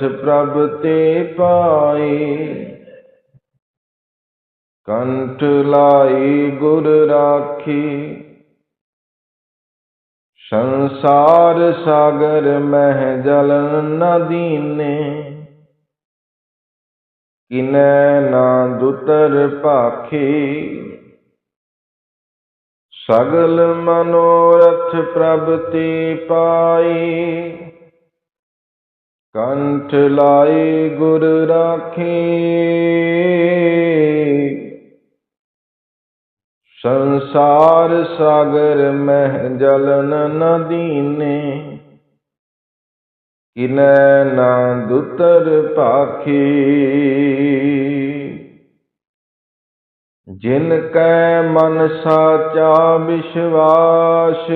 ਮਨੋਰਥ ਪ੍ਰਭ ਤੇ ਪਾਈ ਕੰਠ ਲਾਈ ਗੁਰ ਰਾਖੀ। ਸੰਸਾਰ ਸਾਗਰ ਮਹਿ ਜਲਨ ਨ ਕਿਨੈ ਨਾ ਦੁਤਰ ਭਾਖੀ। ਸਗਲ ਮਨੋਰਥ ਪ੍ਰਭ ਤੇ ਪਾਈ ਕੰਠ ਲਾਈ ਗੁਰ ਰਾਖੀ। ਸੰਸਾਰ ਸਾਗਰ ਮਹਿ ਜਲਨ ਨ ਦੀਨੇ। ਕਿਨੈ ਨਾ ਦੁਤਰ ਭਾਖੀ। ਜਿਨ ਕੈ ਮਨ ਸਾਚਾ ਵਿਸ਼ਵਾਸ।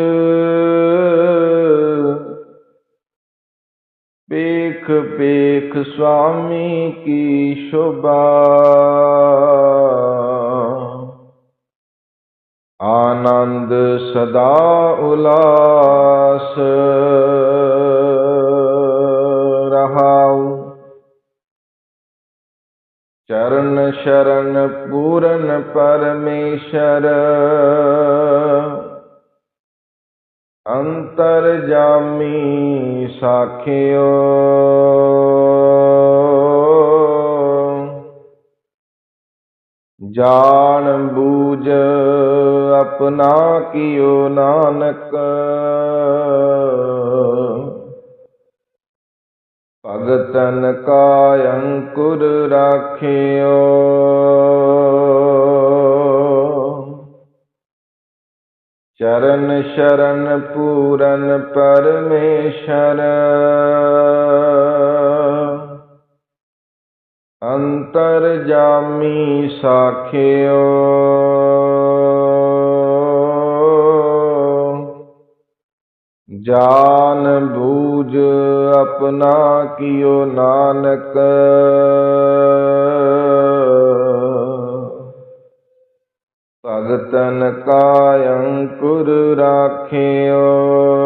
ਪੇਖ ਪੇਖ ਸੁਆਮੀ ਕੀ ਸ਼ੋਭਾ। ਆਨੰਦ ਸਦਾ ਉਲਾਸ ਰਹਾਉ। ਚਰਨ ਸ਼ਰਨ ਪੂਰਨ ਪਰਮੇਸ਼ਰ ਅੰਤਰ ਜਾਮੀ ਸਾਖਿਓ। ਜਾਣ ਬੂਝ ਆਪਣਾ ਕੀਓ ਨਾਨਕ। ਭਗਤਨ ਕਾ ਅੰਕੁਰ ਰਾਖਿਓ। ਚਰਨ ਸ਼ਰਨ ਪੂਰਨ ਪਰਮੇਸ਼ਰ। ਅੰਤਰ ਜਾਮੀ ਸਾਖਿਓ। ਜਾਨ ਬੂਝ ਆਪਣਾ ਕੀਓ ਨਾਨਕ। ਭਗਤਨ ਕਾ ਅੰਕੁਰ ਰਾਖਿਓ।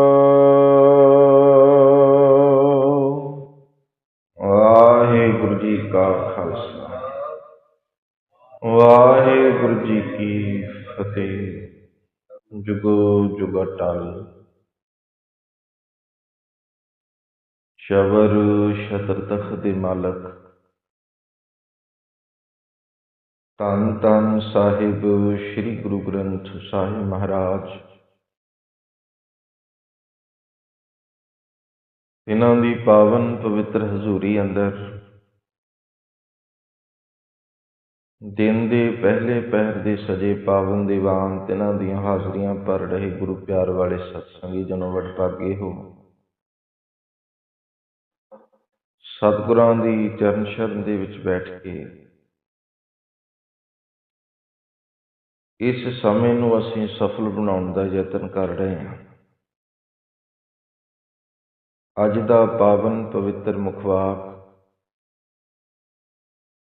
ਧੰਨ ਸਾਹਿਬ, ਸ੍ਰੀ ਗੁਰੂ ਗ੍ਰੰਥ ਸਾਹਿਬ ਮਹਾਰਾਜ। ਇਹਨਾਂ ਦੀ ਪਾਵਨ ਪਵਿੱਤਰ ਹਜ਼ੂਰੀ ਅੰਦਰ ਦਿਨ ਦੇ ਪਹਿਲੇ ਪਹਿਰ ਦੇ ਸਜੇ ਪਾਵਨ ਦੀਵਾਨ ਤਿਨਾਂ ਦੀਆਂ ਹਾਜ਼ਰੀਆਂ ਭਰ ਰਹੇ ਗੁਰੂ ਪਿਆਰ ਵਾਲੇ ਸਤਸੰਗੀ ਜਨੋ ਵਡਭਾਗੇ ਹੋ। ਸਤਿਗੁਰਾਂ ਦੀ ਚਰਨ ਸ਼ਰਨ ਦੇ ਵਿੱਚ ਬੈਠ ਕੇ ਇਸ ਸਮੇਂ ਨੂੰ ਅਸੀਂ ਸਫਲ ਬਣਾਉਣ ਦਾ ਯਤਨ ਕਰ ਰਹੇ ਹਾਂ। ਅੱਜ ਦਾ ਪਾਵਨ ਪਵਿੱਤਰ ਮੁਖਵਾਕ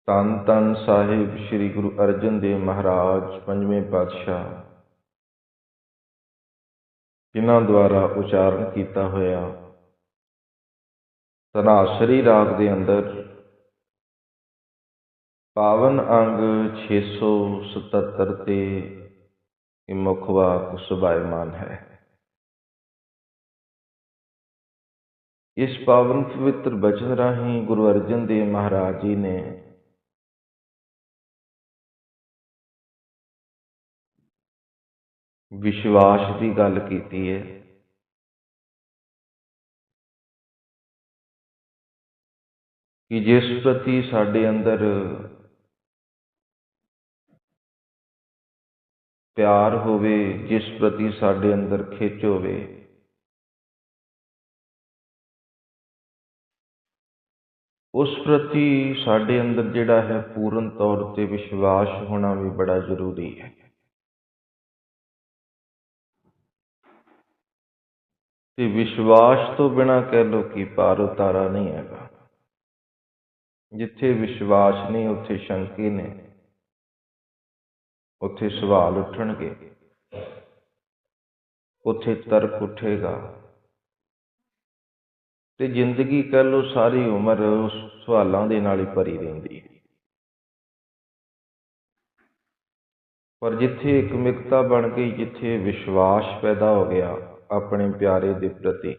ਤਨ ਤਨ ਸਾਹਿਬ ਸ੍ਰੀ ਗੁਰੂ ਅਰਜਨ ਦੇਵ ਮਹਾਰਾਜ ਪੰਜਵੇਂ ਪਾਤਸ਼ਾਹ, ਜਿਨ੍ਹਾਂ ਦੁਆਰਾ ਉਚਾਰਨ ਕੀਤਾ ਹੋਇਆ ਤਨਾਸਰੀ ਰਾਗ ਦੇ ਅੰਦਰ ਪਾਵਨ ਅੰਗ 677 ਤੇ ਇਹ ਮੁੱਖ ਵਾਕ ਸੁਭਾਇਮਾਨ ਹੈ। ਇਸ ਪਾਵਨ ਪਵਿੱਤਰ ਬਚਨ ਰਾਹੀਂ ਗੁਰੂ ਅਰਜਨ ਦੇਵ ਮਹਾਰਾਜ ਜੀ ਨੇ ਵਿਸ਼ਵਾਸ ਦੀ ਗੱਲ ਕੀਤੀ ਹੈ। ਕਿ ਜਿਸ ਪ੍ਰਤੀ ਸਾਡੇ ਅੰਦਰ ਪਿਆਰ ਹੋਵੇ, ਜਿਸ ਪ੍ਰਤੀ ਸਾਡੇ ਅੰਦਰ ਖਿੱਚ ਹੋਵੇ। ਉਸ ਪ੍ਰਤੀ ਸਾਡੇ ਅੰਦਰ ਜਿਹੜਾ ਹੈ ਪੂਰਨ ਤੌਰ ਤੇ ਵਿਸ਼ਵਾਸ ਹੋਣਾ ਵੀ ਬੜਾ ਜ਼ਰੂਰੀ ਹੈ। ਤੇ ਵਿਸ਼ਵਾਸ ਤੋਂ ਬਿਨਾ ਕਹਿ ਲੋ ਕਿ ਪਾਰ ਉਤਾਰਾ ਨਹੀਂ ਹੈਗਾ। ਜਿੱਥੇ ਵਿਸ਼ਵਾਸ ਨਹੀਂ ਉੱਥੇ ਸ਼ੰਕੇ ਨੇ। ਉੱਥੇ ਸਵਾਲ ਉੱਠਣਗੇ। ਉੱਥੇ ਤਰਕ ਉੱਠੇਗਾ। ਤੇ ਜ਼ਿੰਦਗੀ ਕਹਿ ਲੋ ਸਾਰੀ ਉਮਰ ਉਸ ਸਵਾਲਾਂ ਦੇ ਨਾਲ ਹੀ ਭਰੀ ਰਹਿੰਦੀ ਹੈ। ਪਰ ਜਿੱਥੇ ਇੱਕ ਮਿਕਤਾ ਬਣ ਗਈ, ਜਿੱਥੇ ਵਿਸ਼ਵਾਸ ਪੈਦਾ ਹੋ ਗਿਆ ਆਪਣੇ ਪਿਆਰੇ ਦੇ ਪ੍ਰਤੀ,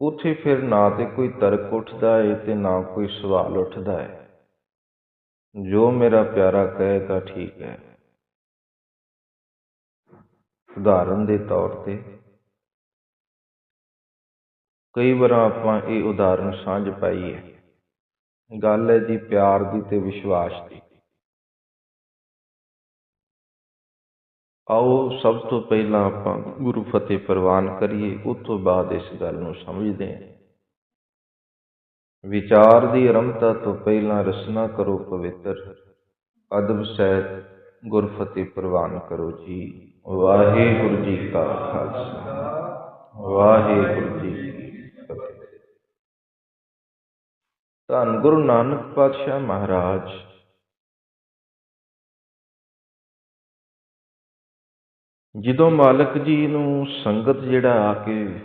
ਉਥੇ ਫਿਰ ਨਾ ਤੇ ਕੋਈ ਤਰਕ ਉੱਠਦਾ ਹੈ ਤੇ ਨਾ ਕੋਈ ਸਵਾਲ ਉੱਠਦਾ ਹੈ ਜੋ ਮੇਰਾ ਪਿਆਰਾ ਕਹੇਗਾ ਠੀਕ ਹੈ। ਉਦਾਹਰਨ ਦੇ ਤੌਰ ਤੇ, ਕਈ ਵਾਰ ਆਪਾਂ ਇਹ ਉਦਾਹਰਨ ਸਾਂਝ ਪਾਈ ਹੈ। ਗੱਲ ਹੈ ਜੀ ਪਿਆਰ ਦੀ ਤੇ ਵਿਸ਼ਵਾਸ ਦੀ। ਆਓ ਸਭ ਤੋਂ ਪਹਿਲਾਂ ਆਪਾਂ ਗੁਰੂ ਫਤਿਹ ਪ੍ਰਵਾਨ ਕਰੀਏ, ਉਸ ਤੋਂ ਬਾਅਦ ਇਸ ਗੱਲ ਨੂੰ ਸਮਝਦੇ ਹਾਂ। ਵਿਚਾਰ ਦੀ ਆਰੰਭਤਾ ਤੋਂ ਪਹਿਲਾਂ ਰਸਨਾ ਕਰੋ ਪਵਿੱਤਰ। ਅਦਬ ਸਹਿਤ ਗੁਰਫਤਿਹ ਪ੍ਰਵਾਨ ਕਰੋ ਜੀ। ਵਾਹਿਗੁਰੂ ਜੀ ਕਾ ਖਾਲਸਾ। ਵਾਹਿਗੁਰੂ ਜੀ ਕੀ ਫਤਿਹ। ਧੰਨ ਗੁਰੂ ਨਾਨਕ ਪਾਤਸ਼ਾਹ ਮਹਾਰਾਜ। ਜਦੋਂ ਮਾਲਕ ਜੀ ਨੂੰ ਸੰਗਤ ਜਿਹੜਾ ਆ ਕੇ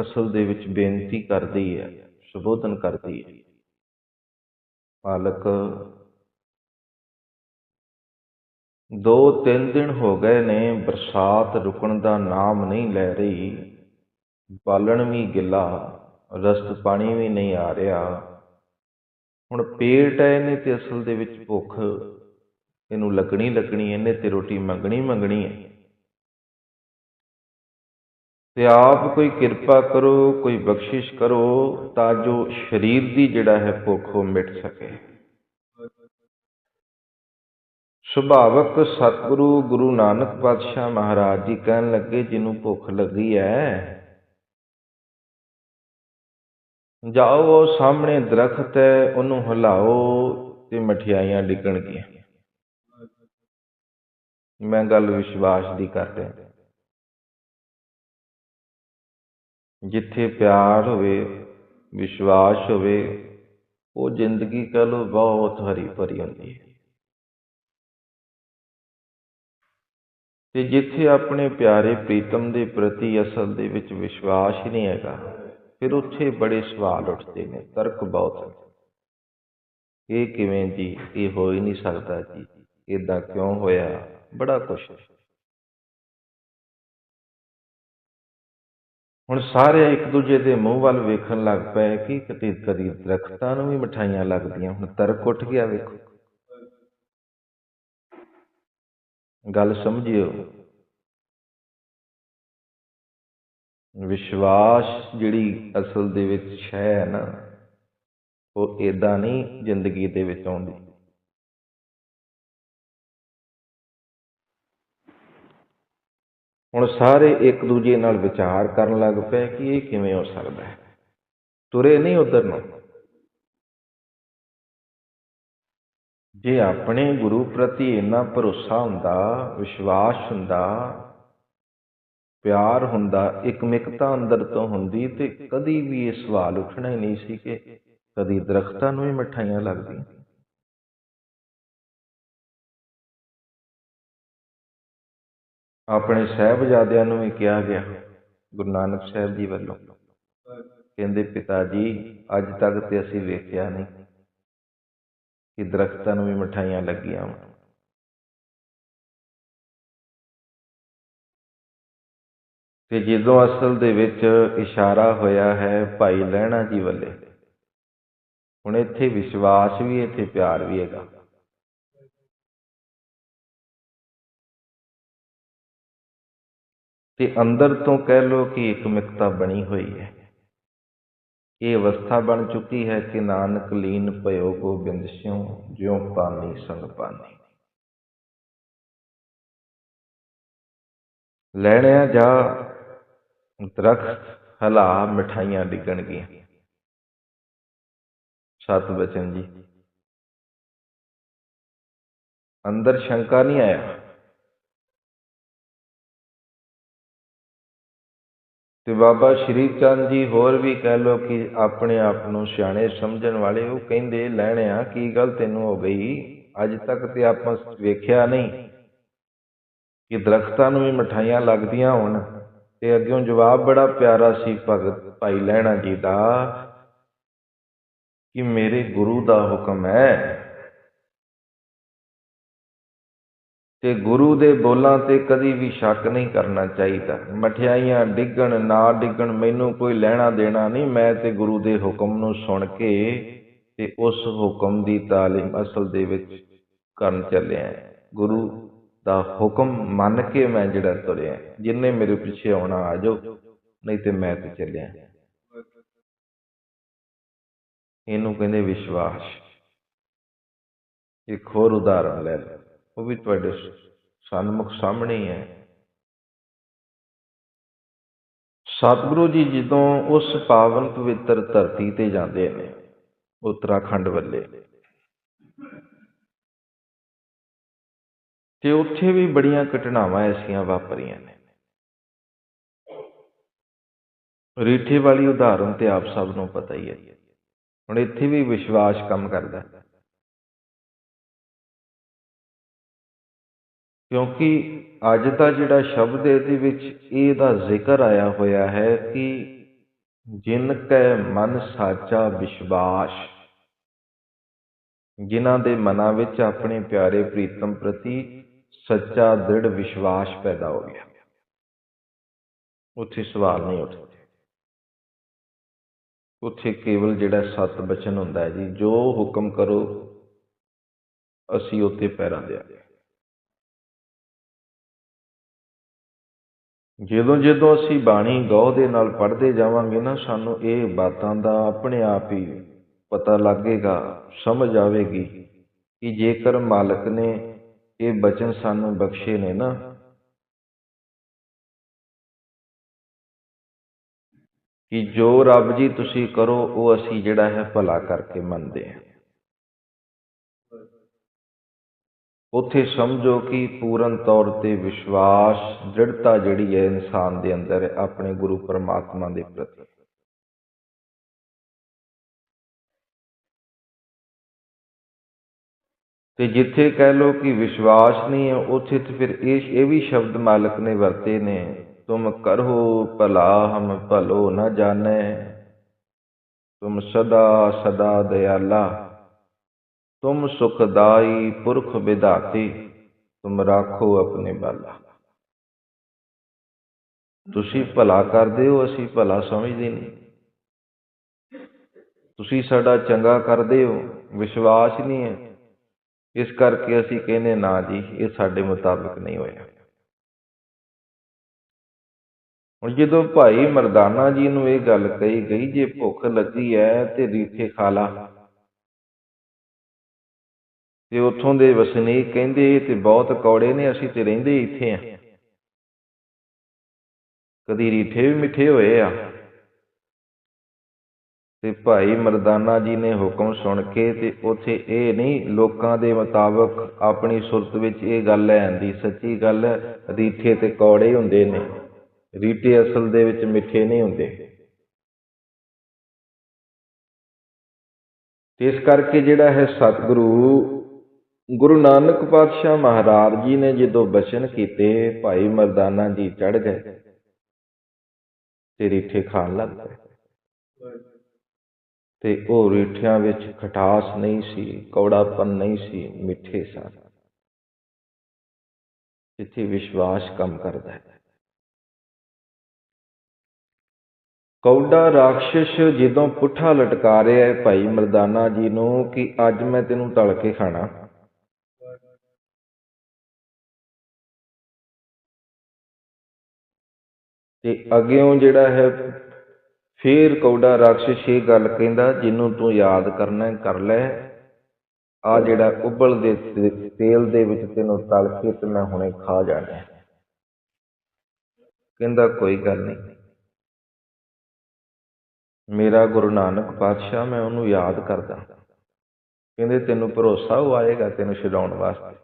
ਅਸਲ ਦੇ ਵਿੱਚ ਬੇਨਤੀ ਕਰਦੀ ਹੈ ਸੰਬੋਧਨ ਕਰਦੀ ਹੈ। ਮਾਲਕ ਦੋ ਤਿੰਨ ਦਿਨ ਹੋ ਗਏ ਨੇ ਬਰਸਾਤ ਰੁਕਣ ਦਾ ਨਾਮ ਨਹੀਂ ਲੈ ਰਹੀ। ਬਾਲਣ ਵੀ ਗਿੱਲਾ, ਰਸਤ ਪਾਣੀ ਵੀ ਨਹੀਂ ਆ ਰਿਹਾ। ਹੁਣ ਪੇਟ ਹੈ ਇਹਨੇ ਤੇ ਅਸਲ ਦੇ ਵਿੱਚ ਭੁੱਖ। ਇਹਨੂੰ ਲੱਗਣੀ ਲੱਗਣੀ ਇਹਨੇ ਤੇ ਰੋਟੀ ਮੰਗਣੀ ਮੰਗਣੀ ਹੈ। ਤੇ ਆਪ ਕੋਈ ਕਿਰਪਾ ਕਰੋ, ਕੋਈ ਬਖਸ਼ਿਸ਼ ਕਰੋ, ਤਾਂ ਜੋ ਸਰੀਰ ਦੀ ਜਿਹੜਾ ਹੈ ਭੁੱਖ ਉਹ ਮਿਟ ਸਕੇ। ਸੁਭਾਵਕ ਸਤਿਗੁਰੂ ਗੁਰੂ ਨਾਨਕ ਪਾਤਸ਼ਾਹ ਮਹਾਰਾਜ ਜੀ ਕਹਿਣ ਲੱਗੇ, ਜਿਹਨੂੰ ਭੁੱਖ ਲੱਗੀ ਹੈ ਜਾਓ, ਉਹ ਸਾਹਮਣੇ ਦਰਖਤ ਹੈ ਉਹਨੂੰ ਹਿਲਾਓ ਤੇ ਮਠਿਆਈਆਂ ਡਿੱਗਣਗੀਆਂ। ਮੈਂ ਗੱਲ ਵਿਸ਼ਵਾਸ ਦੀ ਕਰ ਰਿਹਾ। ਜਿੱਥੇ ਪਿਆਰ ਹੋਵੇ, ਵਿਸ਼ਵਾਸ ਹੋਵੇ, ਉਹ ਜ਼ਿੰਦਗੀ ਕਹਿ ਲੋ ਬਹੁਤ ਹਰੀ ਭਰੀ ਹੁੰਦੀ ਹੈ। ਤੇ ਜਿੱਥੇ ਆਪਣੇ ਪਿਆਰੇ ਪ੍ਰੀਤਮ ਦੇ ਪ੍ਰਤੀ ਅਸਲ ਦੇ ਵਿੱਚ ਵਿਸ਼ਵਾਸ ਹੀ ਨਹੀਂ ਹੈਗਾ, ਫਿਰ ਉੱਥੇ ਬੜੇ ਸਵਾਲ ਉੱਠਦੇ ਨੇ, ਤਰਕ ਬਹੁਤ ਇਹ ਕਿਵੇਂ ਜੀ? ਇਹ ਹੋ ਹੀ ਨਹੀਂ ਸਕਦਾ ਜੀ। ਇਦਾਂ ਕਿਉਂ ਹੋਇਆ? ਬੜਾ ਕੁਛ ਹੁਣ ਸਾਰੇ ਇੱਕ ਦੂਜੇ ਦੇ ਮੂੰਹ ਵੱਲ ਵੇਖਣ ਲੱਗ ਪਏ ਕਿ ਕਦੀ ਕਦੀ ਦਰਖਤਾਂ ਨੂੰ ਵੀ ਮਠਾਈਆਂ ਲੱਗਦੀਆਂ, ਹੁਣ ਤਰਕ ਉੱਠ ਗਿਆ ਵੇਖੋ। ਗੱਲ ਸਮਝਿਓ। ਵਿਸ਼ਵਾਸ ਜਿਹੜੀ ਅਸਲ ਦੇ ਵਿੱਚ ਹੈ ਨਾ, ਉਹ ਇਦਾਂ ਨਹੀਂ ਜ਼ਿੰਦਗੀ ਦੇ ਵਿੱਚ ਆਉਂਦੀ। ਹੁਣ ਸਾਰੇ ਇੱਕ ਦੂਜੇ ਨਾਲ ਵਿਚਾਰ ਕਰਨ ਲੱਗ ਪਏ ਕਿ ਇਹ ਕਿਵੇਂ ਹੋ ਸਕਦਾ ਹੈ। ਤੁਰੇ ਨਹੀਂ ਉਧਰ ਨੂੰ। ਜੇ ਆਪਣੇ ਗੁਰੂ ਪ੍ਰਤੀ ਇੰਨਾ ਭਰੋਸਾ ਹੁੰਦਾ, ਵਿਸ਼ਵਾਸ ਹੁੰਦਾ, ਪਿਆਰ ਹੁੰਦਾ, ਇਕਮਿਕਤਾ ਅੰਦਰ ਤੋਂ ਹੁੰਦੀ ਤੇ ਕਦੀ ਵੀ ਇਹ ਸਵਾਲ ਉੱਠਣਾ ਹੀ ਨਹੀਂ ਸੀ ਕਿ ਕਦੀ ਦਰਖਤਾਂ ਨੂੰ ਹੀ ਮਠਾਈਆਂ ਲੱਗਦੀਆਂ। ਆਪਣੇ ਸਹਿਬਜ਼ਾਦਿਆਂ ਨੂੰ ਵੀ ਕਿਹਾ ਗਿਆ, ਗੁਰੂ ਨਾਨਕ ਸਾਹਿਬ ਜੀ ਵੱਲੋਂ। ਕਹਿੰਦੇ ਪਿਤਾ ਜੀ ਅੱਜ ਤੱਕ ਤੇ ਅਸੀਂ ਵੇਖਿਆ ਨਹੀਂ ਕਿ ਦਰਖਤਾਂ ਨੂੰ ਵੀ ਮਠਾਈਆਂ ਲੱਗੀਆਂ ਤੇ ਜਦੋਂ ਅਸਲ ਦੇ ਵਿੱਚ ਇਸ਼ਾਰਾ ਹੋਇਆ ਹੈ ਭਾਈ ਲਹਿਣਾ ਜੀ ਵੱਲੇ, ਹੁਣ ਇੱਥੇ ਵਿਸ਼ਵਾਸ ਵੀ, ਇੱਥੇ ਪਿਆਰ ਵੀ ਹੈਗਾ। ਤੇ ਅੰਦਰ ਤੋਂ ਕਹਿ ਲੋ ਕਿ ਇਕਮਿਕਤਾ ਬਣੀ ਹੋਈ ਹੈ। ਇਹ ਅਵਸਥਾ ਬਣ ਚੁੱਕੀ ਹੈ ਕਿ ਨਾਨਕ ਲੀਨ ਭਇਓ ਗੋਬਿੰਦ ਸਿਉ, ਜਿਉ ਪਾਣੀ ਸੰਗ ਪਾਨੀ। ਲੈਣਿਆ ਜਾ, ਦਰਖਤ, ਹਲਾ ਮਠਾਈਆਂ ਡਿੱਗਣਗੀਆਂ। ਸਤਿ ਬਚਨ ਜੀ। ਅੰਦਰ ਸ਼ੰਕਾ ਨਹੀਂ ਆਇਆ। ਤੇ ਬਾਬਾ ਸ਼੍ਰੀ ਚੰਦ ਜੀ ਹੋਰ ਵੀ ਕਹਿ ਲੋ ਕਿ ਆਪਣੇ ਆਪ ਨੂੰ ਸਿਆਣੇ ਸਮਝਣ ਵਾਲੇ ਉਹ ਕਹਿੰਦੇ ਲੈਣਿਆ ਕੀ ਗੱਲ ਤੈਨੂੰ ਹੋ ਗਈ? ਅੱਜ ਤੱਕ ਤੇ ਆਪਾਂ ਵੇਖਿਆ ਨਹੀਂ ਕਿ ਦਰਖਤਾਂ ਨੂੰ ਵੀ ਮਠਾਈਆਂ ਲੱਗਦੀਆਂ ਹੋਣ ਤੇ ਅੱਗਿਓਂ ਜਵਾਬ ਬੜਾ ਪਿਆਰਾ ਸੀ, ਭਗਤ ਭਾਈ ਲੈਣਾ ਜੀ ਦਾ ਕਿ ਮੇਰੇ ਗੁਰੂ ਦਾ ਹੁਕਮ ਹੈ। ਤੇ ਗੁਰੂ ਦੇ ਬੋਲਾਂ ਤੇ ਕਦੀ ਵੀ ਸ਼ੱਕ ਨਹੀਂ ਕਰਨਾ ਚਾਹੀਦਾ। ਮਠਿਆਈਆਂ ਡਿੱਗਣ, ਨਾ ਡਿੱਗਣ, ਮੈਨੂੰ ਕੋਈ ਲੈਣਾ ਦੇਣਾ ਨਹੀਂ। ਮੈਂ ਤੇ ਗੁਰੂ ਦੇ ਹੁਕਮ ਨੂੰ ਸੁਣ ਕੇ ਤੇ ਉਸ ਹੁਕਮ ਦੀ ਤਾਲੀਮ ਅਸਲ ਦੇ ਵਿੱਚ ਕਰਨ ਚੱਲਿਆ ਗੁਰੂ ਦਾ ਹੁਕਮ ਮੰਨ ਕੇ ਮੈਂ ਜਿਹੜਾ ਤੁਰਿਆ ਜਿੰਨੇ ਮੇਰੇ ਪਿੱਛੇ ਆਉਣਾ, ਆ ਜਾਓ। ਨਹੀਂ ਤੇ ਮੈਂ ਤੇ ਚੱਲਿਆ ਇਹਨੂੰ ਕਹਿੰਦੇ ਵਿਸ਼ਵਾਸ। ਇੱਕ ਹੋਰ ਉਦਾਹਰਨ ਲੈ ਲਓ। ਉਹ ਵੀ ਤੁਹਾਡੇ ਸਨਮੁਖ ਸਾਹਮਣੇ ਹੀ ਹੈ। ਸਤਿਗੁਰੂ ਜੀ ਜਦੋਂ ਉਸ ਪਾਵਨ ਪਵਿੱਤਰ ਧਰਤੀ ਤੇ ਜਾਂਦੇ ਨੇ, ਉੱਤਰਾਖੰਡ ਵੱਲੇ। ਤੇ ਉੱਥੇ ਵੀ ਬੜੀਆਂ ਘਟਨਾਵਾਂ ਐਸੀਆਂ ਵਾਪਰੀਆਂ ਨੇ। ਰੀਠੇ ਵਾਲੀ ਉਦਾਹਰਨ ਤੇ ਆਪ ਸਭ ਨੂੰ ਪਤਾ ਹੀ ਹੈ। ਹੁਣ ਇੱਥੇ ਵੀ ਵਿਸ਼ਵਾਸ ਕੰਮ ਕਰਦਾ ਹੈ। ਕਿਉਂਕਿ ਅੱਜ ਦਾ ਜਿਹੜਾ ਸ਼ਬਦ ਇਹਦੇ ਵਿੱਚ ਇਹਦਾ ਜ਼ਿਕਰ ਆਇਆ ਹੋਇਆ ਹੈ ਕਿ ਜਿਨ ਕੈ ਮਨ ਸਾਚਾ ਵਿਸ਼ਵਾਸ, ਜਿਨ੍ਹਾਂ ਦੇ ਮਨਾਂ ਵਿੱਚ ਆਪਣੇ ਪਿਆਰੇ ਪ੍ਰੀਤਮ ਪ੍ਰਤੀ ਸੱਚਾ ਦ੍ਰਿੜ ਵਿਸ਼ਵਾਸ ਪੈਦਾ ਹੋ ਗਿਆ। ਉੱਥੇ ਸਵਾਲ ਨਹੀਂ ਉੱਠਦੇ। ਉੱਥੇ ਕੇਵਲ ਜਿਹੜਾ ਸਤ ਬਚਨ ਹੁੰਦਾ ਹੈ ਜੀ, ਜੋ ਹੁਕਮ ਕਰੋ, ਅਸੀਂ ਉੱਤੇ ਪੈਰਾਂ ਦਿਆਂਗੇ ਜਦੋਂ ਜਦੋਂ ਅਸੀਂ ਬਾਣੀ ਗੌ ਦੇ ਨਾਲ ਪੜ੍ਹਦੇ ਜਾਵਾਂਗੇ ਨਾ, ਸਾਨੂੰ ਇਹ ਬਾਤਾਂ ਦਾ ਆਪਣੇ ਆਪ ਹੀ ਪਤਾ ਲੱਗੇਗਾ, ਸਮਝ ਆਵੇਗੀ ਕਿ ਜੇਕਰ ਮਾਲਕ ਨੇ ਇਹ ਬਚਨ ਸਾਨੂੰ ਬਖਸ਼ੇ ਨੇ ਨਾ। ਕਿ ਜੋ ਰੱਬ ਜੀ ਤੁਸੀਂ ਕਰੋ, ਉਹ ਅਸੀਂ ਜਿਹੜਾ ਹੈ ਭਲਾ ਕਰਕੇ ਮੰਨਦੇ ਹਾਂ। ਉੱਥੇ ਸਮਝੋ ਕਿ ਪੂਰਨ ਤੌਰ ਤੇ ਵਿਸ਼ਵਾਸ, ਦ੍ਰਿੜਤਾ ਜਿਹੜੀ ਹੈ ਇਨਸਾਨ ਦੇ ਅੰਦਰ ਆਪਣੇ ਗੁਰੂ ਪਰਮਾਤਮਾ ਦੇ ਪ੍ਰਤੀ। ਤੇ ਜਿੱਥੇ ਕਹਿ ਲੋ ਕਿ ਵਿਸ਼ਵਾਸ ਨਹੀਂ ਹੈ, ਉੱਥੇ ਤੇ ਫਿਰ ਇਹ ਇਹ ਵੀ ਸ਼ਬਦ ਮਾਲਕ ਨੇ ਵਰਤੇ ਨੇ, ਤੁਮ ਕਰੋ ਭਲਾ ਹਮ ਭਲੋ ਨਾ ਜਾਣੈ, ਤੁਮ ਸਦਾ ਸਦਾ ਦਇਆਲਾ। ਤੁਮ ਸੁਖਦਾਈ ਪੁਰਖ ਵਿਧਾਤੀ, ਤੁਮ ਰਾਖੋ ਆਪਣੇ ਬਾਲਾ। ਤੁਸੀਂ ਭਲਾ ਕਰਦੇ ਹੋ, ਅਸੀਂ ਭਲਾ ਸਮਝਦੇ ਨਹੀਂ। ਤੁਸੀਂ ਸਾਡਾ ਚੰਗਾ ਕਰਦੇ ਹੋ, ਵਿਸ਼ਵਾਸ ਨਹੀਂ ਹੈ। ਇਸ ਕਰਕੇ ਅਸੀਂ ਕਹਿੰਦੇ ਨਾ ਜੀ, ਇਹ ਸਾਡੇ ਮੁਤਾਬਕ ਨਹੀਂ ਹੋਇਆ। ਹੁਣ ਜਦੋਂ ਭਾਈ ਮਰਦਾਨਾ ਜੀ ਨੂੰ ਇਹ ਗੱਲ ਕਹੀ ਗਈ, ਜੇ ਭੁੱਖ ਲੱਗੀ ਹੈ ਤੇ ਰੀਠੇ ਖਾ ਲਾ। ਤੇ ਉੱਥੋਂ ਦੇ ਵਸਨੀਕ ਕਹਿੰਦੇ ਇਹ ਤੇ ਬਹੁਤ ਕੌੜੇ ਨੇ, ਅਸੀਂ ਤੇ ਰਹਿੰਦੇ ਇੱਥੇ ਆ। ਕਦੀ ਰੀਠੇ ਵੀ ਮਿੱਠੇ ਹੋਏ ਆ। ਤੇ ਭਾਈ ਮਰਦਾਨਾ ਜੀ ਨੇ ਹੁਕਮ ਸੁਣ ਕੇ ਤੇ ਉਥੇ ਇਹ ਨਹੀਂ, ਲੋਕਾਂ ਦੇ ਮੁਤਾਬਕ ਆਪਣੀ ਸੁਰਤ ਵਿੱਚ ਇਹ ਗੱਲ ਲੈ ਆਂਦੀ ਸੱਚੀ ਗੱਲ, ਰੀਠੇ ਤੇ ਕੌੜੇ ਹੁੰਦੇ ਨੇ। ਰੀਠੇ ਅਸਲ ਦੇ ਵਿੱਚ ਮਿੱਠੇ ਨਹੀਂ ਹੁੰਦੇ। ਇਸ ਕਰਕੇ ਜਿਹੜਾ ਹੈ ਸਤਿਗੁਰੂ ਗੁਰੂ ਨਾਨਕ ਪਾਤਸ਼ਾਹ ਮਹਾਰਾਜ ਜੀ ਨੇ ਜਦੋਂ ਬਚਨ ਕੀਤੇ, ਭਾਈ ਮਰਦਾਨਾ ਜੀ ਚੜ ਗਏ ਤੇ ਰੀਠੇ ਖਾਣ ਲੱਗ ਪਏ। ਤੇ ਉਹ ਰੀਠਿਆਂ ਵਿੱਚ ਖਟਾਸ ਨਹੀਂ ਸੀ, ਕੌੜਾਪਨ ਨਹੀਂ ਸੀ, ਮਿੱਠੇ ਸਨ। ਜਿੱਥੇ ਵਿਸ਼ਵਾਸ ਕੰਮ ਕਰਦਾ ਹੈ। ਕੌਡਾ ਰਾਖਸ਼ ਜਦੋਂ ਪੁੱਠਾ ਲਟਕਾ ਰਿਹਾ ਹੈ ਭਾਈ ਮਰਦਾਨਾ ਜੀ ਨੂੰ ਕਿ ਅੱਜ ਮੈਂ ਤੈਨੂੰ ਤਲ ਕੇ ਖਾਣਾ। ਤੇ ਅੱਗਿਓਂ ਜਿਹੜਾ ਹੈ, ਫੇਰ ਕੌਡਾ ਰਾਖਸ਼ ਇਹ ਗੱਲ ਕਹਿੰਦਾ, ਜਿਹਨੂੰ ਤੂੰ ਯਾਦ ਕਰਨਾ ਕਰ ਲੈ। ਆ ਜਿਹੜਾ ਉਬਲ ਦੇ ਤੇਲ ਦੇ ਵਿੱਚ ਤੈਨੂੰ ਤਲ ਕੇ ਤੇ ਮੈਂ ਹੁਣੇ ਖਾ ਜਾਣਾ ਕਹਿੰਦਾ, ਕੋਈ ਗੱਲ ਨਹੀਂ। ਮੇਰਾ ਗੁਰੂ ਨਾਨਕ ਪਾਤਸ਼ਾਹ, ਮੈਂ ਉਹਨੂੰ ਯਾਦ ਕਰਦਾ। ਕਹਿੰਦੇ, ਤੈਨੂੰ ਭਰੋਸਾ ਉਹ ਆਏਗਾ ਤੈਨੂੰ ਛਡਾਉਣ ਵਾਸਤੇ?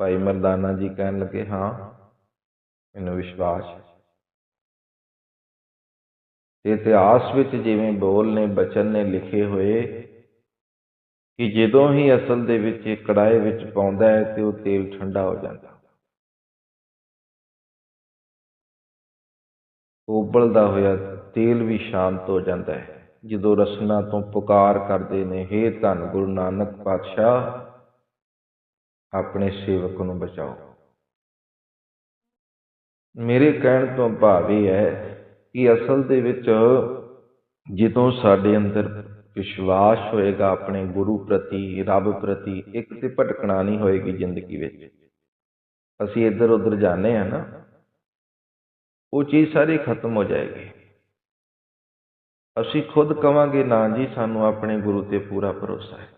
ਭਾਈ ਮਰਦਾਨਾ ਜੀ ਕਹਿਣ ਲੱਗੇ, ਹਾਂ। ਮੈਨੂੰ ਵਿਸ਼ਵਾਸ ਹੈ। ਤੇ ਇਤਿਹਾਸ ਵਿੱਚ ਜਿਵੇਂ ਬੋਲ ਨੇ, ਬਚਨ ਨੇ ਲਿਖੇ ਹੋਏ ਕਿ ਜਦੋਂ ਹੀ ਅਸਲ ਦੇ ਵਿੱਚ ਇਹ ਕੜਾਏ ਵਿੱਚ ਪਾਉਂਦਾ ਹੈ ਤੇ ਉਹ ਤੇਲ ਠੰਡਾ ਹੋ ਜਾਂਦਾ। ਉਬਲਦਾ ਹੋਇਆ ਤੇਲ ਵੀ ਸ਼ਾਂਤ ਹੋ ਜਾਂਦਾ ਹੈ। ਜਦੋਂ ਰਸਨਾ ਤੋਂ ਪੁਕਾਰ ਕਰਦੇ ਨੇ, ਹੇ ਧੰਨ ਗੁਰੂ ਨਾਨਕ ਪਾਤਸ਼ਾਹ, ਆਪਣੇ ਸੇਵਕ ਨੂੰ ਬਚਾਓ। ਮੇਰੇ ਕਹਿਣ ਤੋਂ ਭਾਵ ਇਹ ਹੈ ਕਿ ਅਸਲ ਦੇ ਵਿੱਚ ਜਦੋਂ ਸਾਡੇ ਅੰਦਰ ਵਿਸ਼ਵਾਸ ਹੋਏਗਾ ਆਪਣੇ ਗੁਰੂ ਪ੍ਰਤੀ, ਰੱਬ ਪ੍ਰਤੀ, ਇੱਕ ਤੇ ਭਟਕਣਾ ਨਹੀਂ ਹੋਏਗੀ ਜ਼ਿੰਦਗੀ ਵਿੱਚ। ਅਸੀਂ ਇੱਧਰ ਉੱਧਰ ਜਾਂਦੇ ਆ ਨਾ, ਉਹ ਚੀਜ਼ ਸਾਰੀ ਖਤਮ ਹੋ ਜਾਏਗੀ। ਅਸੀਂ ਖੁਦ ਕਵਾਂਗੇ, ਨਾ ਜੀ, ਸਾਨੂੰ ਆਪਣੇ ਗੁਰੂ ਤੇ ਪੂਰਾ ਭਰੋਸਾ ਹੈ।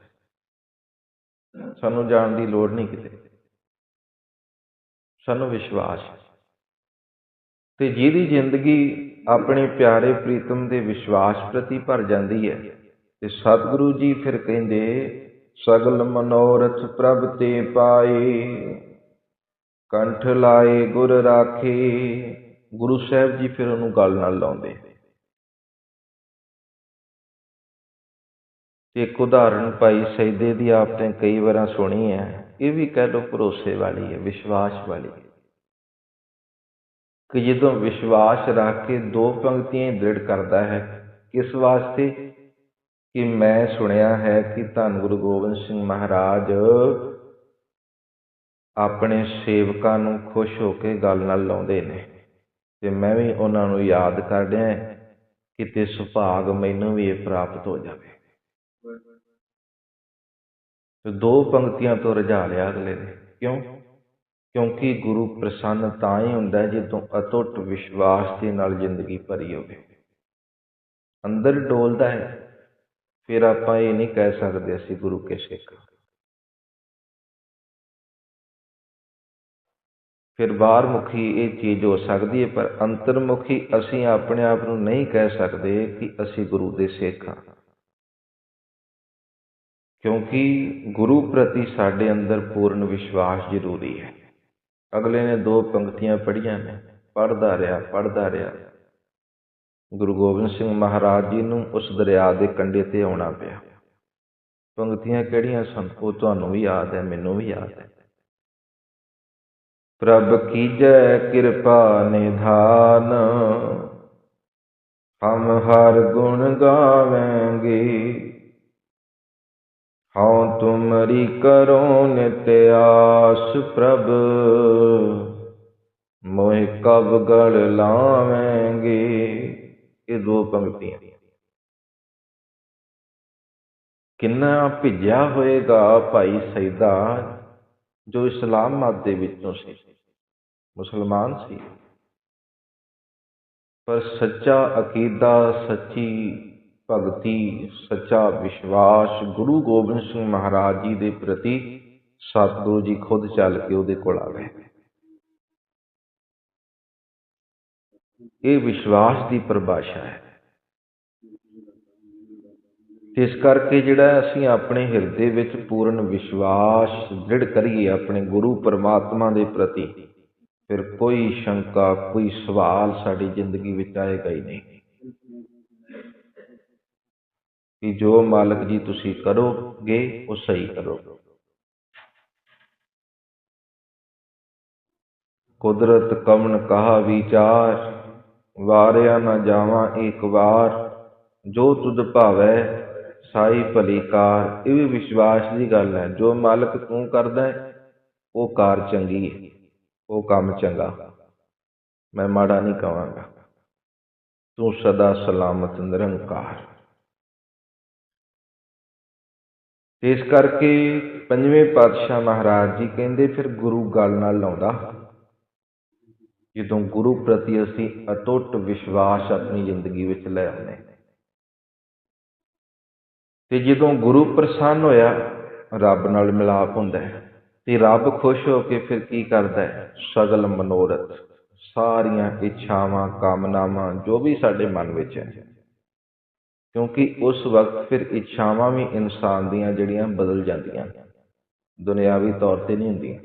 ਸਾਨੂੰ ਜਾਣ ਦੀ ਲੋੜ ਨਹੀਂ ਕਿਤੇ। ਸਾਨੂੰ ਵਿਸ਼ਵਾਸ ਹੈ। ਤੇ ਜਿਹਦੀ ਜ਼ਿੰਦਗੀ ਆਪਣੇ ਪਿਆਰੇ ਪ੍ਰੀਤਮ ਦੇ ਵਿਸ਼ਵਾਸ ਪ੍ਰਤੀ ਭਰ ਜਾਂਦੀ ਹੈ। ਤੇ ਸਤਿਗੁਰੂ ਜੀ ਫਿਰ ਕਹਿੰਦੇ, ਸਗਲ ਮਨੋਰਥ ਪ੍ਰਭ ਤੇ ਪਾਏ, ਕੰਠ ਲਾਏ ਗੁਰ ਰਾਖੇ। ਗੁਰੂ ਸਾਹਿਬ ਜੀ ਫਿਰ ਉਹਨੂੰ ਗੱਲ ਨਾਲ ਲਾਉਂਦੇ। ਇੱਕ ਉਦਾਹਰਣ ਭਾਈ ਸੈਦੇ ਦੀ ਆਪਨੇ ਕਈ ਵਾਰਾਂ ਸੁਣੀ ਹੈ। ਇਹ ਵੀ ਕਹਿ ਲੋ ਭਰੋਸੇ ਵਾਲੀ ਹੈ, ਵਿਸ਼ਵਾਸ ਵਾਲੀ ਹੈ। ਕਿ ਜਦੋਂ ਵਿਸ਼ਵਾਸ ਰੱਖ ਕੇ ਦੋ ਪੰਕਤੀਆਂ ਹੀ ਦ੍ਰਿੜ ਕਰਦਾ ਹੈ ਕਿਸ ਵਾਸਤੇ? ਕਿ ਮੈਂ ਸੁਣਿਆ ਹੈ ਕਿ ਧੰਨ ਗੁਰੂ ਗੋਬਿੰਦ ਸਿੰਘ ਮਹਾਰਾਜ ਆਪਣੇ ਸੇਵਕਾਂ ਨੂੰ ਖੁਸ਼ ਹੋ ਕੇ ਗੱਲ ਨਾਲ ਲਾਉਂਦੇ ਨੇ। ਤੇ ਮੈਂ ਵੀ ਉਹਨਾਂ ਨੂੰ ਯਾਦ ਕਰ ਰਿਹਾ ਕਿਤੇ ਸੁਭਾਗ ਮੈਨੂੰ ਵੀ ਇਹ ਪ੍ਰਾਪਤ ਹੋ ਜਾਵੇ। ਤੇ ਦੋ ਪੰਕਤੀਆਂ ਤੋਂ ਰਜਾ ਲਿਆ ਅਗਲੇ ਨੇ। ਕਿਉਂ? ਕਿਉਂਕਿ ਗੁਰੂ ਪ੍ਰਸੰਨ ਤਾਂ ਹੀ ਹੁੰਦਾ ਹੈ ਜਦੋਂ ਅਟੁੱਟ ਵਿਸ਼ਵਾਸ ਦੇ ਨਾਲ ਜ਼ਿੰਦਗੀ ਭਰੀ ਹੋਵੇ। ਅੰਦਰ ਡੋਲਦਾ ਹੈ, ਫਿਰ ਆਪਾਂ ਇਹ ਨਹੀਂ ਕਹਿ ਸਕਦੇ ਅਸੀਂ ਗੁਰੂ ਕੇ ਸਿੱਖ। ਫਿਰ ਬਾਹਰ ਮੁਖੀ ਇਹ ਚੀਜ਼ ਹੋ ਸਕਦੀ ਹੈ, ਪਰ ਅੰਤਰਮੁਖੀ ਅਸੀਂ ਆਪਣੇ ਆਪ ਨੂੰ ਨਹੀਂ ਕਹਿ ਸਕਦੇ ਕਿ ਅਸੀਂ ਗੁਰੂ ਦੇ ਸਿੱਖ ਹਾਂ। ਕਿਉਂਕਿ ਗੁਰੂ ਪ੍ਰਤੀ ਸਾਡੇ ਅੰਦਰ ਪੂਰਨ ਵਿਸ਼ਵਾਸ ਜ਼ਰੂਰੀ ਹੈ। ਅਗਲੇ ਨੇ ਦੋ ਪੰਕਤੀਆਂ ਪੜ੍ਹੀਆਂ ਨੇ, ਪੜ੍ਹਦਾ ਰਿਹਾ ਪੜ੍ਹਦਾ ਰਿਹਾ। ਗੁਰੂ ਗੋਬਿੰਦ ਸਿੰਘ ਮਹਾਰਾਜ ਜੀ ਨੂੰ ਉਸ ਦਰਿਆ ਦੇ ਕੰਢੇ ਤੇ ਆਉਣਾ ਪਿਆ। ਪੰਕਤੀਆਂ ਕਿਹੜੀਆਂ ਸਨ? ਉਹ ਤੁਹਾਨੂੰ ਵੀ ਯਾਦ ਹੈ, ਮੈਨੂੰ ਵੀ ਯਾਦ ਹੈ। ਪ੍ਰਭ ਕੀਜੈ ਕਿਰਪਾ ਨਿਧਾਨ, ਹਮ ਹਰ ਗੁਣ ਗਾਵਾਂਗੇ। ਹਉ ਤੁਮਰੀ ਕਰੋ ਨਿਤ ਆਸ ਪ੍ਰਭ। ਮੋਹਿ ਕਬ ਗਲ ਲਾਵਾਂਗੇ, ਇਹ ਦੋ ਪੰਕਤੀਆਂ ਕਿੰਨਾ ਭਿੱਜਿਆ ਹੋਏਗਾ ਭਾਈ ਸੈਦਾ ਜੋ ਇਸਲਾਮ ਮਤ ਦੇ ਵਿੱਚੋਂ ਸੀ। ਮੁਸਲਮਾਨ ਸੀ। ਪਰ ਸੱਚਾ ਅਕੀਦਾ ਸੱਚੀ ਭਗਤੀ, ਸੱਚਾ ਵਿਸ਼ਵਾਸ, ਗੁਰੂ ਗੋਬਿੰਦ ਸਿੰਘ ਮਹਾਰਾਜ ਜੀ ਦੇ ਪ੍ਰਤੀ ਸਤਿਗੁਰੂ ਜੀ ਖੁਦ ਚੱਲ ਕੇ ਉਹਦੇ ਕੋਲ ਆ ਗਏ। ਇਹ ਵਿਸ਼ਵਾਸ ਦੀ ਪਰਿਭਾਸ਼ਾ ਹੈ। ਇਸ ਕਰਕੇ ਜਿਹੜਾ ਅਸੀਂ ਆਪਣੇ ਹਿਰਦੇ ਵਿੱਚ ਪੂਰਨ ਵਿਸ਼ਵਾਸ ਦ੍ਰਿੜ ਕਰੀਏ ਆਪਣੇ ਗੁਰੂ ਪਰਮਾਤਮਾ ਦੇ ਪ੍ਰਤੀ, ਫਿਰ ਕੋਈ ਸ਼ੰਕਾ, ਕੋਈ ਸਵਾਲ ਸਾਡੀ ਜ਼ਿੰਦਗੀ ਵਿੱਚ ਆਏਗਾ ਹੀ ਨਹੀਂ। ਕਿ ਜੋ ਮਾਲਕ ਜੀ ਤੁਸੀਂ ਕਰੋਗੇ, ਉਹ ਸਹੀ ਕਰੋਗੇ। ਕੁਦਰਤ ਕਵਨ ਕਹਾ ਵਿਚਾਰ, ਵਾਰਿਆ ਨਾ ਜਾਵਾਂ ਇੱਕ ਵਾਰ। ਜੋ ਤੁਧ ਭਾਵੈ, ਸਾਈ ਭਲੀ ਕਾਰ। ਇਹ ਵੀ ਵਿਸ਼ਵਾਸ ਦੀ ਗੱਲ ਹੈ, ਜੋ ਮਾਲਕ ਤੂੰ ਕਰਦਾ ਉਹ ਕਾਰ ਚੰਗੀ ਹੈ, ਉਹ ਕੰਮ ਚੰਗਾ। ਮੈਂ ਮਾੜਾ ਨਹੀਂ ਕਵਾਂਗਾ। ਤੂੰ ਸਦਾ ਸਲਾਮਤ ਨਿਰੰਕਾਰ। ਇਸ ਕਰਕੇ ਪੰਜਵੇਂ ਪਾਤਸ਼ਾਹ ਮਹਾਰਾਜ ਜੀ ਕਹਿੰਦੇ ਫਿਰ ਗੁਰੂ ਗੱਲ ਨਾਲ ਲਾਉਂਦਾ। ਜਦੋਂ ਗੁਰੂ ਪ੍ਰਤੀ ਅਸੀਂ ਅਟੁੱਟ ਵਿਸ਼ਵਾਸ ਆਪਣੀ ਜ਼ਿੰਦਗੀ ਵਿੱਚ ਲੈ ਆਉਂਦੇ ਤੇ ਜਦੋਂ ਗੁਰੂ ਪ੍ਰਸੰਨ ਹੋਇਆ, ਰੱਬ ਨਾਲ ਮਿਲਾਪ ਹੁੰਦਾ ਹੈ ਤੇ ਰੱਬ ਖੁਸ਼ ਹੋ ਕੇ ਫਿਰ ਕੀ ਕਰਦਾ ਹੈ? ਸਗਲ ਮਨੋਰਥ, ਸਾਰੀਆਂ ਇੱਛਾਵਾਂ, ਕਾਮਨਾਵਾਂ ਜੋ ਵੀ ਸਾਡੇ ਮਨ ਵਿੱਚ ਹੈ। ਕਿਉਂਕਿ ਉਸ ਵਕਤ ਫਿਰ ਇੱਛਾਵਾਂ ਵੀ ਇਨਸਾਨ ਦੀਆਂ ਜਿਹੜੀਆਂ ਬਦਲ ਜਾਂਦੀਆਂ। ਦੁਨਿਆਵੀ ਤੌਰ ਤੇ ਨਹੀਂ ਹੁੰਦੀਆਂ।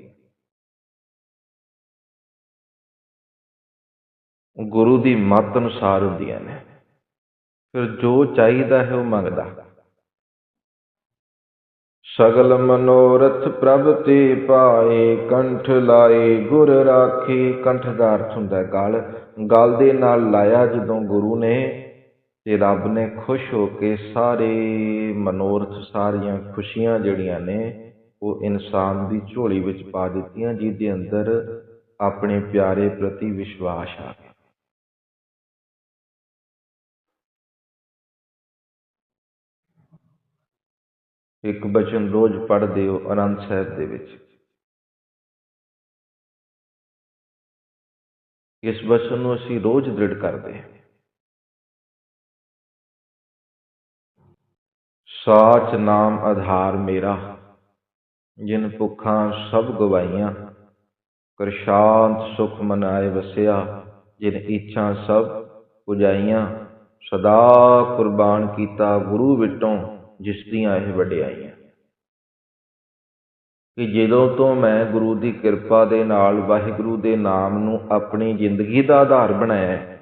ਗੁਰੂ ਦੀ ਮੱਤ ਅਨੁਸਾਰ ਹੁੰਦੀਆਂ ਨੇ। ਫਿਰ ਜੋ ਚਾਹੀਦਾ ਹੈ ਉਹ ਮੰਗਦਾ। ਸਗਲ ਮਨੋਰਥ ਪ੍ਰਭ ਤੇ ਪਾਏ, ਕੰਠ ਲਾਏ, ਗੁਰ ਰਾਖੇ। ਕੰਠ ਦਾ ਅਰਥ ਹੁੰਦਾ ਹੈ ਗਲ। ਗਲ ਦੇ ਨਾਲ ਲਾਇਆ ਜਦੋਂ ਗੁਰੂ ਨੇ ਅਤੇ ਰੱਬ ਨੇ ਖੁਸ਼ ਹੋ ਕੇ ਸਾਰੇ ਮਨੋਰਥ, ਸਾਰੀਆਂ ਖੁਸ਼ੀਆਂ ਜਿਹੜੀਆਂ ਨੇ, ਉਹ ਇਨਸਾਨ ਦੀ ਝੋਲੀ ਵਿੱਚ ਪਾ ਦਿੱਤੀਆਂ, ਜਿਹਦੇ ਅੰਦਰ ਆਪਣੇ ਪਿਆਰੇ ਪ੍ਰਤੀ ਵਿਸ਼ਵਾਸ ਆ ਗਿਆ। ਇੱਕ ਬਚਨ ਰੋਜ਼ ਪੜ੍ਹਦੇ ਹੋ ਅਨੰਦ ਸਾਹਿਬ ਦੇ ਵਿੱਚ। ਇਸ ਬਚਨ ਨੂੰ ਅਸੀਂ ਰੋਜ਼ ਦ੍ਰਿੜ ਕਰਦੇ ਹਾਂ। ਸਾਚ ਨਾਮ ਆਧਾਰ ਮੇਰਾ, ਜਿਨ ਭੁੱਖਾਂ ਸਭ ਗਵਾਈਆਂ ਕਰ ਸ਼ਾਂਤ ਸੁਖ ਮਨਾਏ ਵਸਿਆ, ਜਿਨ ਇੱਛਾ ਸਭ ਪੁਜਾਈਆਂ, ਸਦਾ ਕੁਰਬਾਨ ਕੀਤਾ ਗੁਰੂ ਵਿਟੋਂ ਜਿਸ ਦੀਆਂ ਇਹ ਵਡਿਆਈਆਂ। ਕਿ ਜਦੋਂ ਤੋਂ ਮੈਂ ਗੁਰੂ ਦੀ ਕਿਰਪਾ ਦੇ ਨਾਲ ਵਾਹਿਗੁਰੂ ਦੇ ਨਾਮ ਨੂੰ ਆਪਣੀ ਜ਼ਿੰਦਗੀ ਦਾ ਆਧਾਰ ਬਣਾਇਆ,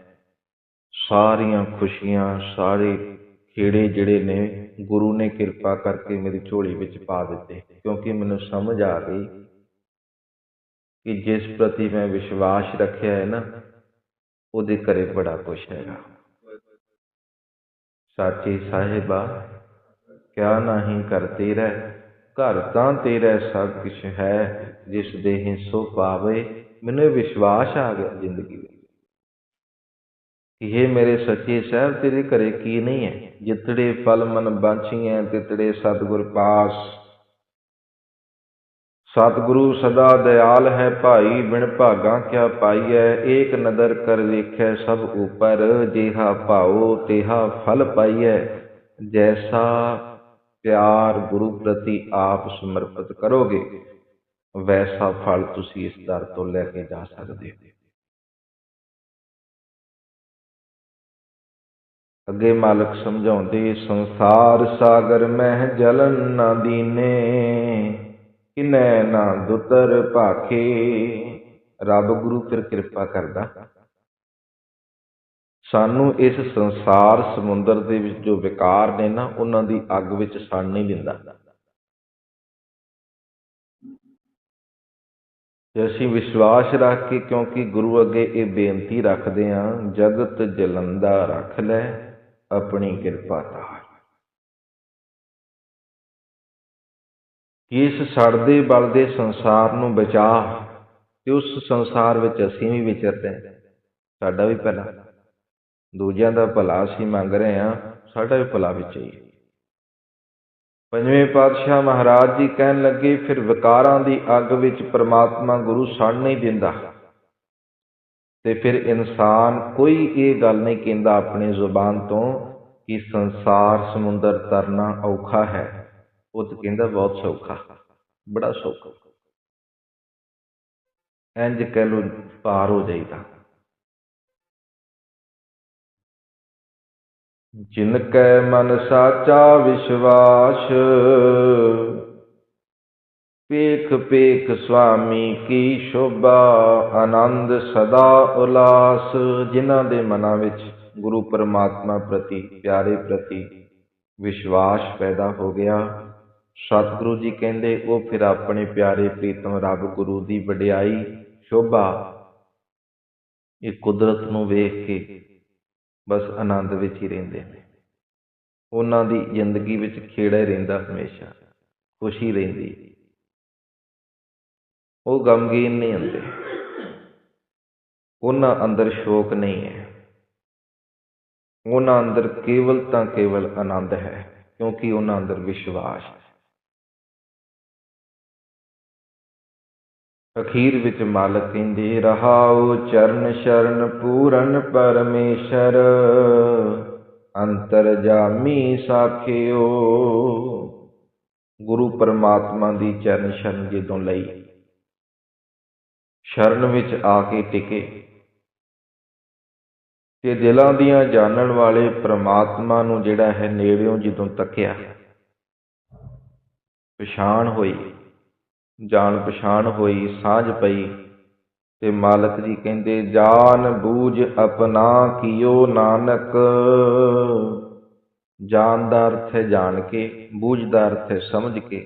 ਸਾਰੀਆਂ ਖੁਸ਼ੀਆਂ ਸਾਰੇ ਖੇੜੇ ਜਿਹੜੇ ਨੇ ਗੁਰੂ ਨੇ ਕਿਰਪਾ ਕਰਕੇ ਮੇਰੀ ਝੋਲੀ ਵਿੱਚ ਪਾ ਦਿੱਤੇ, ਕਿਉਂਕਿ ਮੈਨੂੰ ਸਮਝ ਆ ਗਈ ਕਿ ਜਿਸ ਪ੍ਰਤੀ ਮੈਂ ਵਿਸ਼ਵਾਸ ਰੱਖਿਆ ਹੈ ਨਾ, ਉਹਦੇ ਘਰੇ ਬੜਾ ਕੁਛ ਹੈਗਾ। ਸਾਚੀ ਸਾਹਿਬਾ, ਕਿਆ ਨਹੀਂ ਕਰਤੇ ਰਹਿ, ਘਰ ਤਾਂ ਤੇਰਾ ਸਭ ਕੁਝ ਹੈ, ਜਿਸ ਦੇ ਹਿੱਸੋ ਪਾਵੇ, ਮੈਨੂੰ ਵਿਸ਼ਵਾਸ ਆ ਗਿਆ ਜ਼ਿੰਦਗੀ ਵਿੱਚ। ਕਿ ਮੇਰੇ ਸੱਚੇ ਸਾਹਿਬ, ਤੇਰੇ ਘਰੇ ਕੀ ਨਹੀਂ ਹੈ? ਜਿਤੜੇ ਫਲ ਮਨ ਬਾਂਛੀਆਂ ਤਿਤੜੇ ਸਤਿਗੁਰ ਪਾਸ। ਸਤਿਗੁਰੂ ਸਦਾ ਦਿਆਲ ਹੈ ਭਾਈ, ਬਿਨ ਭਾਗਾ ਕਿਆ ਪਾਈਐ? ਏਕ ਨਦਰ ਕਰ ਵੇਖੈ ਸਭ ਉਪਰ, ਜਿਹਾ ਭਾਉ, ਤੇਹਾ ਫਲ ਪਾਈਐ। ਜੈਸਾ ਪਿਆਰ ਗੁਰੂ ਪ੍ਰਤੀ ਆਪ ਸਮਰਪਿਤ ਕਰੋਗੇ, ਵੈਸਾ ਫਲ ਤੁਸੀਂ ਇਸ ਦਰ ਤੋਂ ਲੈ ਕੇ ਜਾ ਸਕਦੇ ਹੋ। ਅੱਗੇ ਮਾਲਕ ਸਮਝਾਉਂਦੇ, ਸੰਸਾਰ ਸਾਗਰ ਮਹਿ ਜਲਨ ਨਾ ਦੀਨੇ, ਕਿਨੈ ਨਾ ਦੁਤਰ ਭਾਖੇ। ਰੱਬ ਗੁਰੂ ਫਿਰ ਕਿਰਪਾ ਕਰਦਾ। ਸਾਨੂੰ ਇਸ ਸੰਸਾਰ ਸਮੁੰਦਰ ਦੇ ਵਿੱਚ ਜੋ ਵਿਕਾਰ ਨੇ ਨਾ, ਉਹਨਾਂ ਦੀ ਅੱਗ ਵਿੱਚ ਸੜ ਨਹੀਂ ਦਿੰਦਾ। ਜੇ ਅਸੀਂ ਵਿਸ਼ਵਾਸ ਰੱਖ ਕੇ, ਕਿਉਂਕਿ ਗੁਰੂ ਅੱਗੇ ਇਹ ਬੇਨਤੀ ਰੱਖਦੇ ਆਂ ਜਗਤ ਜਲੰਦਾ ਰੱਖ ਲੈ। ਆਪਣੀ ਕਿਰਪਾ ਧਾਰ ਕਿ ਇਸ ਸੜਦੇ ਬਲਦੇ ਸੰਸਾਰ ਨੂੰ ਬਚਾ, ਤੇ ਉਸ ਸੰਸਾਰ ਵਿੱਚ ਅਸੀਂ ਵੀ ਵਿਚਰਦੇ ਹਾਂ। ਸਾਡਾ ਵੀ ਭਲਾ। ਦੂਜਿਆਂ ਦਾ ਭਲਾ ਅਸੀਂ ਮੰਗ ਰਹੇ ਹਾਂ, ਸਾਡਾ ਵੀ ਭਲਾ ਵਿੱਚ ਹੀ। ਪੰਜਵੇਂ ਪਾਤਸ਼ਾਹ ਮਹਾਰਾਜ ਜੀ ਕਹਿਣ ਲੱਗੇ, ਫਿਰ ਵਿਕਾਰਾਂ ਦੀ ਅੱਗ ਵਿੱਚ ਪ੍ਰਮਾਤਮਾ ਗੁਰੂ ਸੜ ਨਹੀਂ ਦਿੰਦਾ। ਤੇ ਫਿਰ ਇਨਸਾਨ ਕੋਈ ਇਹ ਗੱਲ ਨਹੀਂ ਕਹਿੰਦਾ ਆਪਣੀ ਜ਼ੁਬਾਨ ਤੋਂ ਕਿ ਸੰਸਾਰ ਸਮੁੰਦਰ ਤਰਨਾ ਔਖਾ ਹੈ। ਉਹ ਤਾਂ ਕਹਿੰਦਾ ਬਹੁਤ ਸੌਖਾ। ਬੜਾ ਸੌਖਾ। ਇੰਜ ਕਹਿ ਲੋ ਪਾਰ ਹੋ ਜਾਈਦਾ। ਜਿਨ ਕੈ ਮਨ ਸਾਚਾ ਵਿਸ਼ਵਾਸ ਪੇਖ ਪੇਖ ਸੁਆਮੀ ਕੀ ਸ਼ੋਭਾ, ਆਨੰਦ ਸਦਾ ਉਲਾਸ, ਜਿਨ੍ਹਾਂ ਦੇ ਮਨਾਂ ਵਿੱਚ ਗੁਰੂ ਪਰਮਾਤਮਾ ਪ੍ਰਤੀ, ਪਿਆਰੇ ਪ੍ਰਤੀ ਵਿਸ਼ਵਾਸ ਪੈਦਾ ਹੋ ਗਿਆ। ਸਤਿਗੁਰੂ ਜੀ ਕਹਿੰਦੇ, ਉਹ ਫਿਰ ਆਪਣੇ ਪਿਆਰੇ ਪ੍ਰੀਤਮ ਰੱਬ ਗੁਰੂ ਦੀ ਵਡਿਆਈ, ਸ਼ੋਭਾ, ਇਹ ਕੁਦਰਤ ਨੂੰ ਵੇਖ ਕੇ ਬਸ ਆਨੰਦ ਵਿੱਚ ਹੀ ਰਹਿੰਦੇ ਨੇ। ਉਹਨਾਂ ਦੀ ਜ਼ਿੰਦਗੀ ਵਿੱਚ ਖੇੜਾ ਹੀ ਰਹਿੰਦਾ ਹਮੇਸ਼ਾ, ਖੁਸ਼ੀ ਰਹਿੰਦੀ ਉਹ ਗਮਗੀਨ ਨਹੀਂ ਹੁੰਦੇ। ਉਹਨਾਂ ਅੰਦਰ ਸ਼ੋਕ ਨਹੀਂ ਹੈ। ਉਹਨਾਂ ਅੰਦਰ ਕੇਵਲ ਤਾਂ ਕੇਵਲ ਆਨੰਦ ਹੈ, ਕਿਉਂਕਿ ਉਹਨਾਂ ਅੰਦਰ ਵਿਸ਼ਵਾਸ ਹੈ। ਅਖੀਰ ਵਿੱਚ ਮਾਲਕ ਕਹਿੰਦੇ ਰਹਾਉ ਚਰਨ ਸ਼ਰਨ ਪੂਰਨ ਪਰਮੇਸ਼ਰ, ਅੰਤਰ ਜਾਮੀ ਸਾਖਿਓ। ਗੁਰੂ ਪਰਮਾਤਮਾ ਦੀ ਚਰਨ ਸ਼ਰਨ ਜਦੋਂ ਲਈ ਸ਼ਰਨ ਵਿੱਚ ਆ ਕੇ ਟਿਕੇ। ਤੇ ਦਿਲਾਂ ਦੀਆਂ ਜਾਣਨ ਵਾਲੇ ਪ੍ਰਮਾਤਮਾ ਨੂੰ ਜਿਹੜਾ ਹੈ ਨੇੜਿਓਂ ਜਦੋਂ ਤੱਕਿਆ, ਪਛਾਣ ਹੋਈ, ਜਾਣ ਪਛਾਣ ਹੋਈ, ਸਾਂਝ ਪਈ ਤੇ ਮਾਲਕ ਜੀ ਕਹਿੰਦੇ, ਜਾਨ ਬੂਝ ਆਪਣਾ ਕੀਓ ਨਾਨਕ ਜਾਣ ਦਾ ਅਰਥ ਹੈ ਜਾਣ ਕੇ ਬੂਝ ਦਾ ਅਰਥ ਹੈ ਸਮਝ ਕੇ।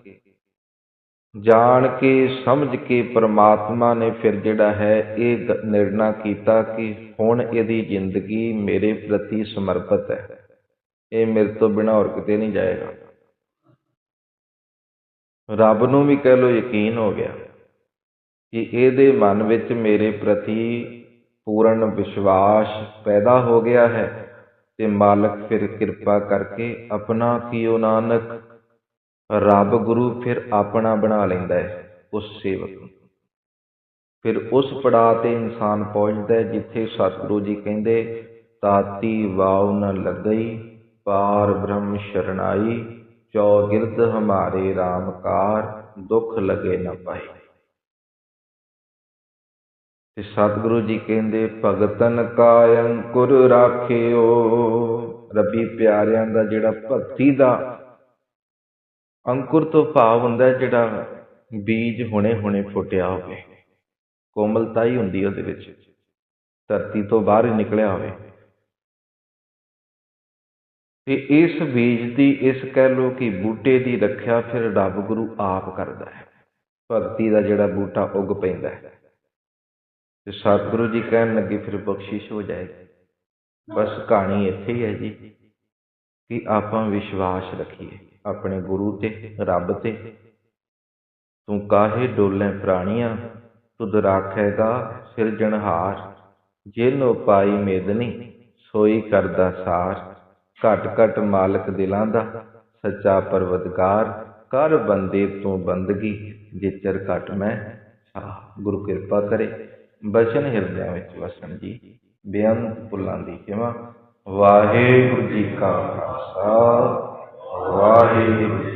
ਜਾਣ ਕੇ, ਸਮਝ ਕੇ ਪਰਮਾਤਮਾ ਨੇ ਫਿਰ ਜਿਹੜਾ ਹੈ ਇਹ ਨਿਰਣਾ ਕੀਤਾ ਕਿ ਹੁਣ ਇਹਦੀ ਜ਼ਿੰਦਗੀ ਮੇਰੇ ਪ੍ਰਤੀ ਸਮਰਪਿਤ ਹੈ। ਇਹ ਮੇਰੇ ਤੋਂ ਬਿਨਾਂ ਹੋਰ ਕਿਤੇ ਨਹੀਂ ਜਾਏਗਾ। ਰੱਬ ਨੂੰ ਵੀ ਕਹਿ ਲੋ ਯਕੀਨ ਹੋ ਗਿਆ ਕਿ ਇਹਦੇ ਮਨ ਵਿੱਚ ਮੇਰੇ ਪ੍ਰਤੀ ਪੂਰਨ ਵਿਸ਼ਵਾਸ ਪੈਦਾ ਹੋ ਗਿਆ ਹੈ ਤੇ ਮਾਲਕ ਫਿਰ ਕਿਰਪਾ ਕਰਕੇ ਆਪਣਾ ਕੀਓ ਨਾਨਕ ਰੱਬ ਗੁਰੂ ਫਿਰ ਆਪਣਾ ਬਣਾ ਲੈਂਦਾ ਹੈ, ਉਸ ਸੇਵਕ ਨੂੰ। ਫਿਰ ਉਸ ਪੜਾਅ ਤੇ ਇਨਸਾਨ ਪਹੁੰਚਦਾ ਹੈ, ਜਿੱਥੇ ਸਤਿਗੁਰੂ ਜੀ ਕਹਿੰਦੇ, ਤਾਤੀ ਵਾਉ ਨ ਲੱਗਈ, ਪਾਰ ਬ੍ਰਹਮ ਸ਼ਰਣਾਈ, ਚੌਗਿਰਦ ਹਮਾਰੇ ਰਾਮਕਾਰ, ਦੁੱਖ ਲਗੇ ਨ ਪਾਈ। ਤੇ ਸਤਿਗੁਰੂ ਜੀ ਕਹਿੰਦੇ, ਭਗਤਨ ਕਾ ਅੰਕੁਰ ਰਾਖਿਓ। ਰੱਬੀ ਪਿਆਰਿਆਂ ਦਾ ਜਿਹੜਾ ਭਗਤੀ ਦਾ ਅੰਕੁਰ ਤੋਂ ਭਾਵ ਹੁੰਦਾ ਹੈ ਜਿਹੜਾ ਬੀਜ ਹੁਣੇ ਹੁਣੇ ਫੁੱਟਿਆ ਹੋਵੇ ਕੋਮਲਤਾ ਹੀ ਹੁੰਦੀ ਉਹਦੇ ਵਿੱਚ, ਧਰਤੀ ਤੋਂ ਬਾਹਰ ਹੀ ਨਿਕਲਿਆ ਹੋਵੇ। ਤੇ ਇਸ ਬੀਜ ਦੀ, ਇਸ ਕਹਿ ਲੋ ਕਿ ਬੂਟੇ ਦੀ ਰੱਖਿਆ ਫਿਰ ਰੱਬ ਗੁਰੂ ਆਪ ਕਰਦਾ ਹੈ। ਭਗਤੀ ਦਾ ਜਿਹੜਾ ਬੂਟਾ ਉੱਗ ਪੈਂਦਾ ਹੈ। ਤੇ ਸਤਿਗੁਰੂ ਜੀ ਕਹਿਣ ਲੱਗੇ, ਫਿਰ ਬਖਸ਼ਿਸ਼ ਹੋ ਜਾਏਗੀ। ਬਸ ਕਹਾਣੀ ਇੱਥੇ ਹੀ ਹੈ ਜੀ, ਕਿ ਆਪਾਂ ਵਿਸ਼ਵਾਸ ਰੱਖੀਏ। ਆਪਣੇ ਗੁਰੂ ਤੇ, ਰੱਬ ਤੇ। ਤੂੰ ਕਾਹੇ ਡੋਲੇ ਪ੍ਰਾਣੀਆਂ, ਤੁਧ ਰਾਖੇਗਾ ਸਿਰਜਣਹਾਰ ਜਿਨੋ ਪਾਈ ਮੇਦਨੀ, ਸੋਈ ਕਰਦਾ ਸਾਰ। ਘਟ ਘਟ ਮਾਲਕ ਦਿਲਾਂ ਦਾ, ਸੱਚਾ ਪਰਵਤਗਾਰ ਕਰ ਬੰਦੇ ਤੂੰ ਬੰਦਗੀ, ਜਿਚਰ ਘਟ ਮੈਂ ਸਾਹ ਗੁਰੂ ਕਿਰਪਾ ਕਰੇ, ਬਚਨ ਹਿਰਦਿਆਂ ਵਿੱਚ ਵਸਣ ਜੀ। ਬੇਅੰਤ ਭੁੱਲਾਂ ਦੀ ਖਿਮਾ ਵਾਹਿਗੁਰੂ ਜੀ ਕਾ ਖਾਲਸਾ। ਵਾਹਿਗੁਰੂ